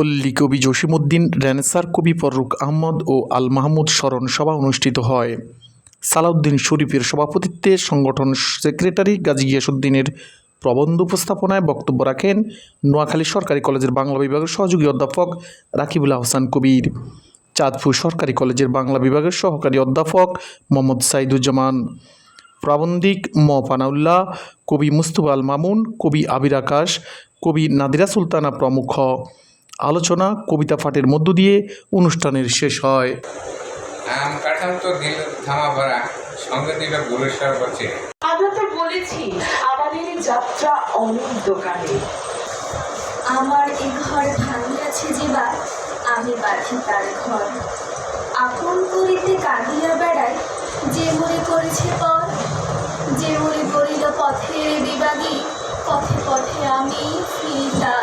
পল্লী কবি জসিমউদ্দিন, রেনেসার কবি ফররুখ আহমদ ও আল মাহমুদ স্মরণ সভা অনুষ্ঠিত হয়। সালাউদ্দিন শরীফের সভাপতিত্বে সংগঠন সেক্রেটারি গাজী গিয়াসুদ্দিনের প্রবন্ধ উপস্থাপনায় বক্তব্য রাখেন নোয়াখালী সরকারি কলেজের বাংলা বিভাগের সহযোগী অধ্যাপক রাকিবুল আহসান কবির। চাঁদপুর সরকারি কলেজের বাংলা বিভাগের সহকারী অধ্যাপক মোহাম্মদ সাইদুজ্জামান। প্রাবন্ধিক ম. পানাউল্লাহ, কবি মুস্তফা আল মামুন কবি আবির আকাশ, কবি নাদিরা সুলতানা প্রমুখ। আলোচনা কবিতা পাঠের মধ্য দিয়ে অনুষ্ঠানের শেষ হয়। আম কাঁঠাল তো দিল থামা ভরা সঙ্গে দিল গুড়ের সরবতে আমরা তো বলেছি আমাদের যাত্রা অনেক দোকানে আমার এ ঘর ভাঙিয়াছে যেবার আমি বাঁধি তার ঘর। আপন করিতে কাঁদিয়া বেড়াই যে মনে করেছে পর যে মনে করিল পথের বিবাগী পথে পথে আমি ফিরি তার